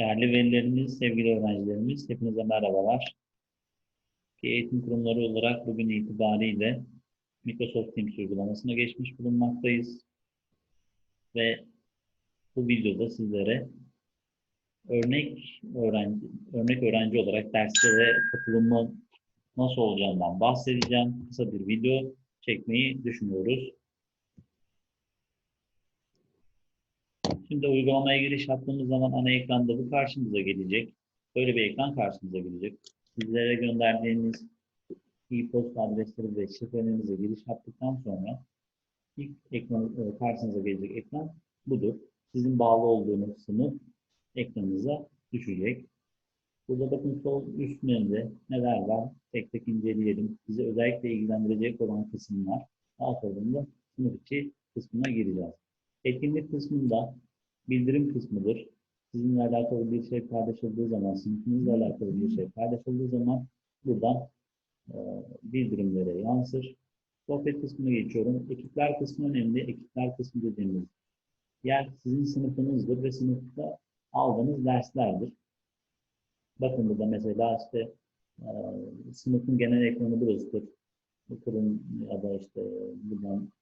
Değerli velilerimiz, sevgili öğrencilerimiz, hepinize merhabalar. Eğitim kurumları olarak bugün itibariyle Microsoft Teams uygulamasına geçmiş bulunmaktayız. Ve bu videoda sizlere örnek öğrenci, örnek öğrenci olarak derslere katılımı nasıl olacağından bahsedeceğim. Kısa bir video çekmeyi düşünüyoruz. Şimdi uygulamaya giriş yaptığımız zaman ana ekranda bu karşımıza gelecek. Böyle bir ekran karşımıza gelecek. Sizlere gönderdiğiniz e-posta adresleri ve şifrelerinize giriş yaptıktan sonra ilk ekran, e, karşınıza gelecek ekran budur. Sizin bağlı olduğunuz sınıf ekranınıza düşecek. Burada bakın sol üst menüde neler var tek tek inceleyelim. Bizi özellikle ilgilendirecek olan kısımlar. Daha sonra sınıf içi kısmına gireceğiz. Etkinlik kısmında bildirim kısmıdır. Sizinle alakalı bir şey paylaşıldığı zaman, sınıfınızla alakalı bir şey paylaşıldığı zaman buradan e, bildirimlere yansır. Sohbet kısmına geçiyorum. Ekipler kısmı önemli. Ekipler kısmı dediğimiz yer sizin sınıfınızdır ve sınıfta aldığınız derslerdir. Bakın burada mesela işte e, sınıfın genel ekranı burasıdır. Bu kurum ya da işte buradan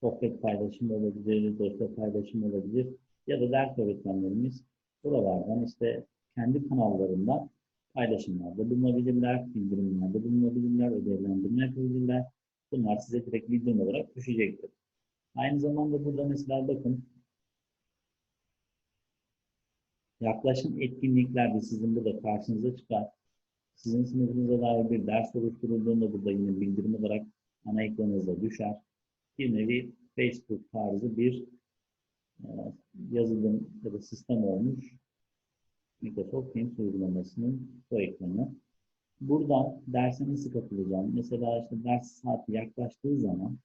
sohbet paylaşımı olabilir, dosya paylaşımı olabilir ya da ders öğretmenlerimiz buralardan işte kendi kanallarından paylaşımlarda bulunabilirler, bildirimlerde bulunabilirler, ödevlendirme yapabilirler. Bunlar size direkt bildirim olarak düşecektir. Aynı zamanda burada mesela bakın yaklaşım etkinliklerde sizin burada karşınıza çıkar. Sizin sınıfınıza dair bir ders oluşturulduğunda burada yine bildirim olarak ana ekranınıza düşer bir nevi Facebook tarzı bir e, yazılım ya da sistem olmuş Microsoft Teams uygulamasının bu ekranı. Buradan derse nasıl katılacağım? Mesela işte ders saati yaklaştığı zaman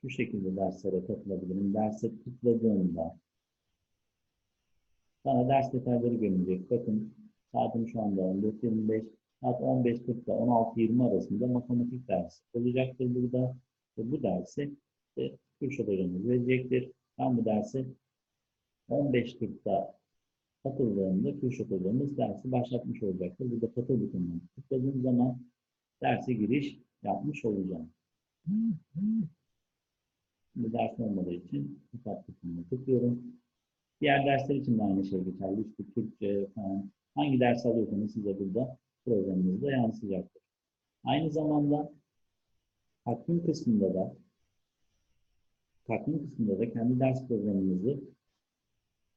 şu şekilde derslere katılabilirim. Derse tıkladığımda bana ders detayları görünecek. Bakın saatim şu anda 14.25 saat 15.40 ile 16.20 arasında matematik dersi olacaktır burada. Ve bu dersi işte Kürşat verecektir. Ben bu dersi 15.40'da katıldığımda Kürşat hocamız dersi başlatmış olacaktır. Burada katıl butonuna tıkladığım zaman derse giriş yapmış olacağım. Bu ders olmadığı için kitap butonuna tıklıyorum. Diğer dersler için de aynı şey geçerli. İşte Türkçe falan. Hangi ders alıyorsanız size burada programınızda yansıyacaktır. Aynı zamanda takvim kısmında da takvim kısmında da kendi ders programınızı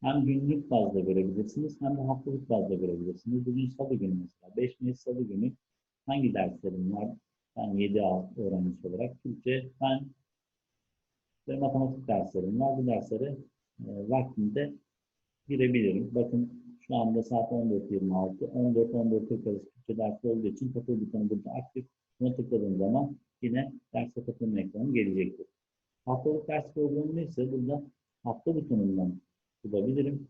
hem günlük bazda görebilirsiniz hem de haftalık bazda görebilirsiniz. Bugün salı günü mesela. 5 Mayıs salı günü hangi derslerim var? Ben 7A öğrencisi olarak Türkçe, ben ve matematik derslerim var. Bu derslere e, vaktinde girebilirim. Bakın şu anda saat 14.26. 14-14.40 arası Türkçe dersi olduğu için katıl butonu burada aktif. Buna tıkladığım zaman yine derse katılma ekranı gelecektir. Haftalık ders programı ise burada hafta butonundan bulabilirim.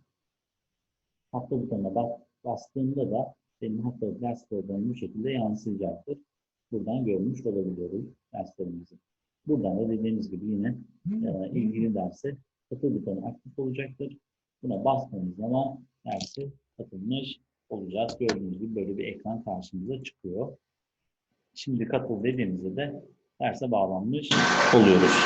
Hafta butonuna bas, bastığımda da benim haftalık ders programı bu şekilde yansıyacaktır. Buradan görmüş olabiliyoruz derslerimizi. Buradan da dediğimiz gibi yine e, ilgili derse katıl butonu aktif olacaktır. Buna bastığımız zaman dersi katılmış olacağız. Gördüğünüz gibi böyle bir ekran karşımıza çıkıyor. Şimdi katıl dediğimizde de derse bağlanmış oluyoruz.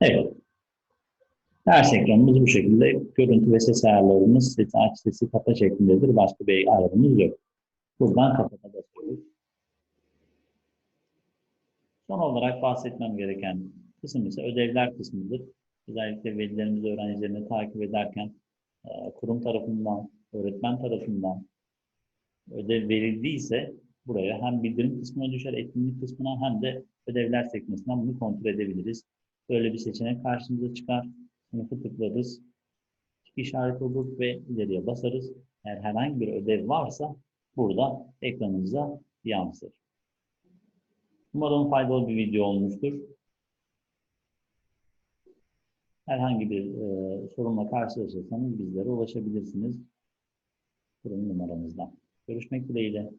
Evet. Ders ekranımız bu şekilde. Görüntü ve ses ayarlarımız sesi aç, sesi kapa şeklindedir. Başka bir ayarımız yok. Buradan kapata. Son olarak bahsetmem gereken kısım ise ödevler kısmıdır. Özellikle velilerimiz öğrencilerini takip ederken e, kurum tarafından, öğretmen tarafından ödev verildiyse buraya hem bildirim kısmına düşer, etkinlik kısmına hem de ödevler sekmesinden bunu kontrol edebiliriz. Böyle bir seçenek karşımıza çıkar. Sınıfı tıklarız. işaret olur ve ileriye basarız. Eğer herhangi bir ödev varsa burada ekranımıza yansır. Umarım faydalı bir video olmuştur. Herhangi bir e, sorunla karşılaşırsanız bizlere ulaşabilirsiniz. Kurum numaramızdan. Görüşmek dileğiyle.